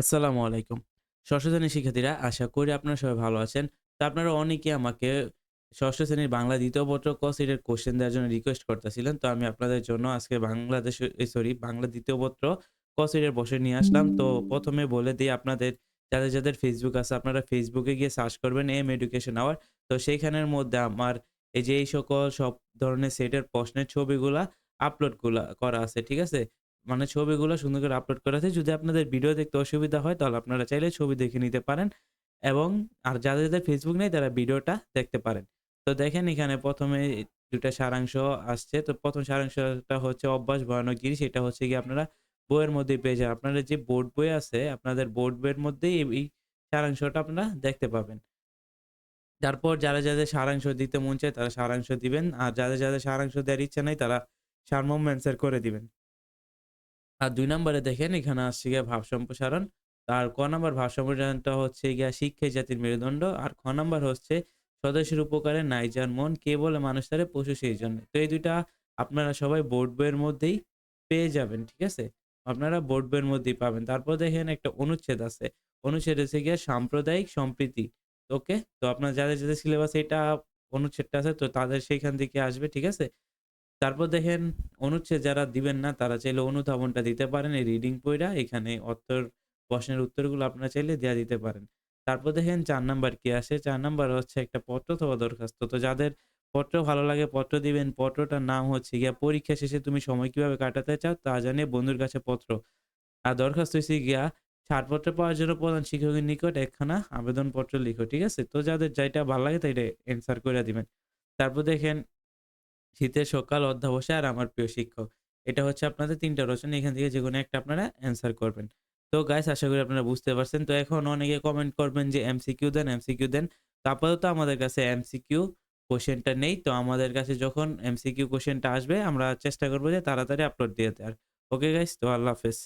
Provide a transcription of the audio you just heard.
আসসালামু আলাইকুম। ষষ্ঠ শ্রেণির শিক্ষার্থীরা আশা করি আপনারা সবাই ভালো আছেন। তো আপনারা অনেকে আমাকে ষষ্ঠ শ্রেণির বাংলা দ্বিতীয় পত্র ক সেটের কোয়েশ্চেন দেওয়ার জন্য রিকোয়েস্ট করতেছিলেন। তো আমি আপনাদের জন্য আজকে বাংলাদেশ সরি বাংলা দ্বিতীয় পত্র ক বসে নিয়ে আসলাম। তো প্রথমে বলে দেই আপনাদের যাদের, যাদের ফেসবুক আছে আপনারা ফেসবুকে গিয়ে সার্চ করবেন এম এডুকেশন আওয়ার। তো সেইখানের মধ্যে আমার এই যে এই সকল সব ধরনের সেটের প্রশ্নের ছবিগুলা আপলোডগুলা করা আছে। ঠিক আছে? মানে ছবিগুলো সুন্দর করে আপলোড করা আছে। যদি আপনাদের ভিডিও দেখতে অসুবিধা হয় তাহলে আপনারা চাইলে ছবি দেখে নিতে পারেন এবং আর যাদের, যাদের ফেসবুক নেই তারা ভিডিওটা দেখতে পারেন। তো দেখেন এখানে প্রথমে দুটা সারাংশ আসছে। তো প্রথম সারাংশটা হচ্ছে অভ্যাস ভয়ানক জিনিস। এটা হচ্ছে কি আপনারা বইয়ের মধ্যেই পেয়ে যান আপনাদের যে বোর্ড বই আছে আপনাদের বোর্ড বইয়ের মধ্যেই এই সারাংশটা আপনারা দেখতে পাবেন। তারপর যারা, যাদের সারাংশ দিতে মন চায় তারা সারাংশ দিবেন। আর যাদের, যাদের সারাংশ দেওয়ার ইচ্ছা নেই তারা সারমর্ম অ্যান্সার করে দিবেন। আর দুই নম্বরে দেখেন এখানে আসছে গিয়ে ভাব সম্প্রসারণ। আর ক নাম্বার ভাব সম্প্রসারণটা হচ্ছে গিয়া শিক্ষাই জাতির মেরুদণ্ড। আর খ নাম্বার হচ্ছে স্বদেশের উপকারে নাই যার মন কে বলে মানুষ তারে পশু সেই জন্য। তো এই দুইটা আপনারা সবাই বোর্ড বইয়ের মধ্যেই পেয়ে যাবেন। ঠিক আছে? আপনারা বোর্ড বইয়ের মধ্যেই পাবেন। তারপর দেখেন একটা অনুচ্ছেদ আছে। অনুচ্ছেদ হচ্ছে গিয়ে সাম্প্রদায়িক সম্প্রীতি। ওকে? তো আপনার যাদের, যাদের সিলেবাস এটা অনুচ্ছেদটা আছে তো তাদের সেইখান থেকে আসবে। ঠিক আছে? তারপর দেখেন অনুচ্ছেদ যারা দিবেন না, তারা চাইলে অনুধাবনটা দিতে পারেন এই রিডিং পইড়া এখানে অত্তর প্রশ্নের উত্তরগুলো আপনারা চাইলে দেওয়া দিতে পারেন। তারপর দেখেন চার নাম্বার কি আসে? চার নাম্বার হচ্ছে একটা পত্র অথবা দরখাস্ত। তো যাদের পত্র ভালো লাগে পত্র দিবেন। পত্রটার নাম হচ্ছে গিয়া, পরীক্ষা শেষে তুমি সময় কীভাবে কাটাতে চাও তা জানিয়ে বন্ধুর কাছে পত্র। আর দরখাস্ত হয়েছে গিয়া, ছাড়পত্র পাওয়ার জন্য প্রধান শিক্ষকের নিকট একখানা আবেদনপত্র লিখো। ঠিক আছে? তো যাদের যেইটা ভালো লাগে তাইটা অ্যান্সার করে দিবেন। তারপর দেখেন শীতের সকাল অধ্যবসায় আর আমার প্রিয় শিক্ষক। এটা হচ্ছে আপনাদের তিনটা রচনা। এখান থেকে যে কোনো একটা আপনারা অ্যান্সার করবেন। তো গাইস আশা করি আপনারা বুঝতে পারছেন। তো এখন অনেকে কমেন্ট করবেন যে এমসিকিউ দেন, এমসিকিউ দেন। তো আপাতত আমাদের কাছে এমসিকিউ কোয়েশ্চেনটা নেই। তো আমাদের কাছে যখন এমসিকিউ কোশ্চেনটা আসবে আমরা চেষ্টা করব যে তাড়াতাড়ি আপলোড দিয়ে দেওয়ার। Okay guys? তো আল্লাহ হাফেজ।